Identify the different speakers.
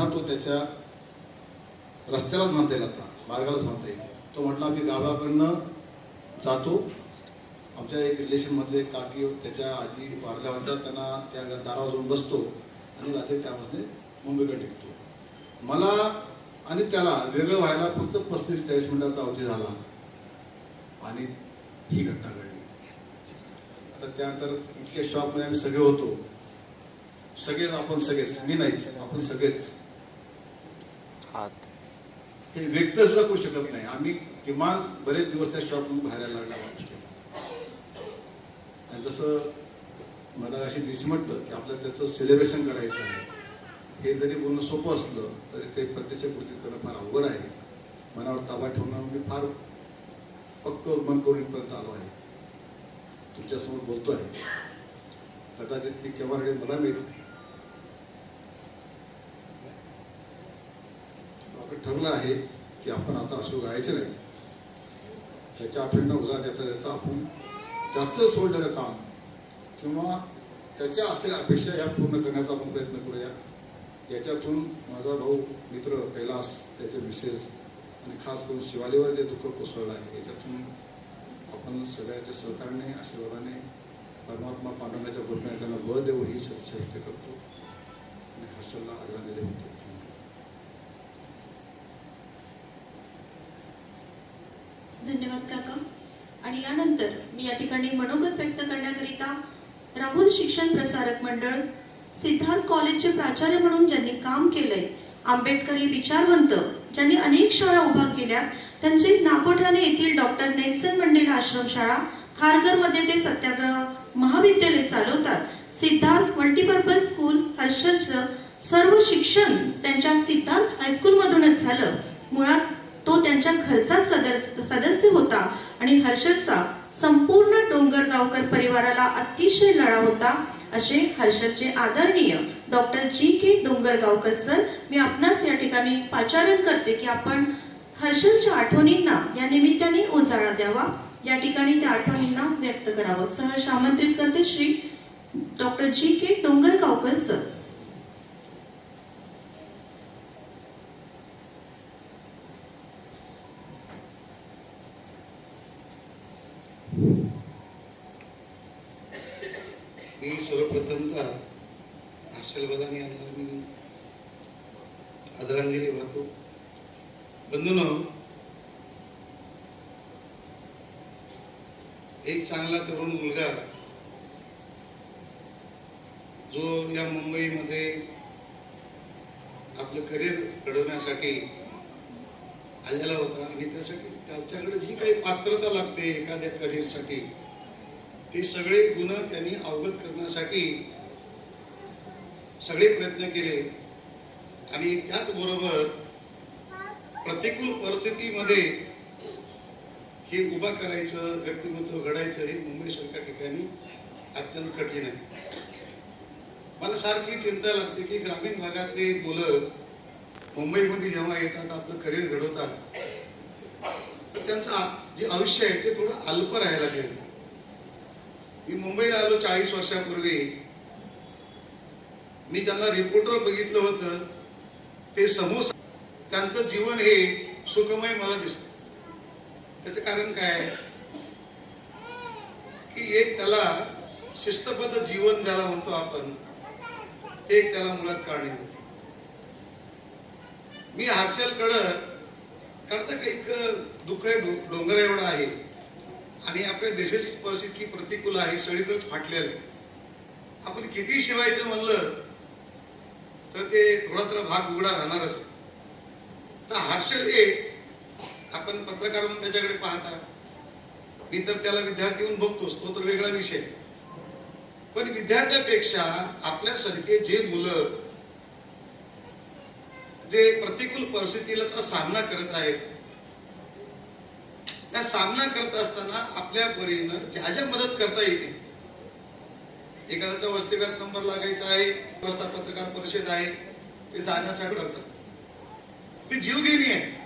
Speaker 1: पुन्हा तो त्याच्या रस्त्यालाच म्हणता येईल आता मार्गालाच म्हणता येईल. तो म्हटला आम्ही गावाकडनं जातो. आमच्या एक रिलेशनमधले काकी त्याच्या आजी वारल्या होत्या. त्यांना त्या दारावर जाऊन बसतो आणि रात्री त्यापासून मुंबईकडे निघतो. मला आणि त्याला वेगळं व्हायला फक्त पस्तीस चाळीस मिनिटाचा अवधी झाला आणि ही घटना घडली. आता त्यानंतर इतक्या शॉपमध्ये आम्ही सगळे होतो. सगळेच आपण सगळेच मी नाहीच आपण सगळेच
Speaker 2: हात
Speaker 1: हे व्यक्त सुद्धा करू शकत नाही. आम्ही किमान बरेच दिवस त्या शॉप बाहेर यायला लागल्या या आणि जसं मला अशी दिस म्हटलं की आपल्याला त्याचं सेलिब्रेशन करायचं आहे. हे जरी बोलणं सोपं असलं तरी ते प्रत्यक्ष कृतीत करणं फार अवघड आहे. मनावर ताबा ठेवणं मी फार पक्क मन करून इथपर्यंत आलो आहे. तुमच्यासमोर बोलतो आहे कदाचित मी केव्हा मला मिळत नाही आपलं ठरलं आहे की आपण आता अश्रू गायचं नाही. त्याच्या आठवणीनं उजा देता देता आपण त्याचं सोडलेलं काम किंवा त्याच्या असलेल्या अपेक्षा या पूर्ण करण्याचा आपण प्रयत्न करूया. याच्यातून माझा भाऊ मित्र कैलास त्याचे मिसेस आणि खास करून शिवालीवर जे दुःख कोसळलं आहे याच्यातून आपण सगळ्याच्या सहकार्याने आशीर्वादाने परमात्मा पांडवण्याच्या कृपेने त्यांना बळ देऊ ही सत्य व्यक्त करतो. आणि हर्षलला आदरांजली म्हणतो
Speaker 3: धन्यवाद काका आणि यानंतर मी या ठिकाणी मनोगत व्यक्त करण्याकरिता राहुल शिक्षण प्रसारक मंडळ सिद्धार्थ कॉलेजचे प्राचार्य म्हणून ज्यांनी काम केलंय आंबेडकरी विचारवंत ज्यांनी अनेक शाळा उभा केल्या त्यांचे नागोठ्याने येथील डॉक्टर नेल्सन मंडेला आश्रमशाळा खारघरमध्ये ते सत्याग्रह महाविद्यालय चालवतात. सिद्धार्थ मल्टीपर्पज स्कूल हर्षलचं सर्व शिक्षण त्यांच्या सिद्धार्थ हायस्कूल मधूनच झालं. मुळात तो त्यांच्या घरचा सदस्य सदस्य होता. आणि हर्षदचा संपूर्ण डोंगरगावकर परिवाराला अतिशय लढा होता असे हर्षदचे आदरणीय doctor G K Dongargaonkar sir मी आपणास या ठिकाणी पाचारण करते की आपण हर्षदच्या आठवणींना या निमित्ताने उजाळा द्यावा. या ठिकाणी त्या आठवणींना व्यक्त करावं. सहर्ष आमंत्रित करते Shri doctor G K Dongargaonkar sir.
Speaker 1: मी सर्वप्रथमतः हर्षल बदामी यांना मी आदरांजली वाहतो. बंधून एक चांगला तरुण मुलगा जो या मुंबईमध्ये आपलं करिअर घडवण्यासाठी आलेला होता. आणि त्यासाठी त्याच्याकडे जी काही पात्रता लागते एखाद्या करिअरसाठी ते सगळे गुण त्यांनी अवगत करण्यासाठी सगळे प्रयत्न केले. आणि त्याचबरोबर प्रतिकूल परिस्थितीमध्ये हे उभा करायचं व्यक्तिमत्व घडायचं हे मुंबईसारख्या ठिकाणी अत्यंत कठीण आहे. मला सारखी चिंता लागते की ग्रामीण भागातले मुलं मुंबईमध्ये जेव्हा येतात आपलं करिअर घडवतात तर त्यांचं जे आयुष्य आहे ते थोडं अल्प राहायला गेलं मी मुंबई आलो चाळीस वर्षापूर्वी. मी त्यांना रिपोर्टर बघितलं होतं. ते समोर त्यांचं जीवन हे सुखमय मला दिसत. त्याचं कारण काय आहे? की एक त्याला शिस्तबद्ध जीवन ज्याला म्हणतो आपण ते एक त्याला मुळात कारणीभूत मी हर्षलकडं कारण तर इतकं दुःख आहे डो- डोंगर एवढा आहे. आणि आपल्या देशाची परिस्थिती प्रतिकूल आहे सगळीकडेच फाटलेलं आहे. आपण किती शिवायचं म्हणलं तर ते थोडा भाग उघडा राहणारच तर हर्षल एक आपण पत्रकार म्हणून त्याच्याकडे पाहता. मी तर त्याला विद्यार्थी येऊन बघतोच तो तर वेगळा विषय. पण विद्यार्थ्यापेक्षा आपल्यासारखे जे मुलं जे प्रतिकूल परिस्थितीला सामना करत आहेत त्या सामना करत असताना आपल्या परीनं ज्या ज्या मदत करता येते एखाद्याचा वस्तीगत नंबर लागायचा आहे व्यवस्था पत्रकार परिषद आहे ते जाण्यासाठी करतात ती जीवघेणी आहे.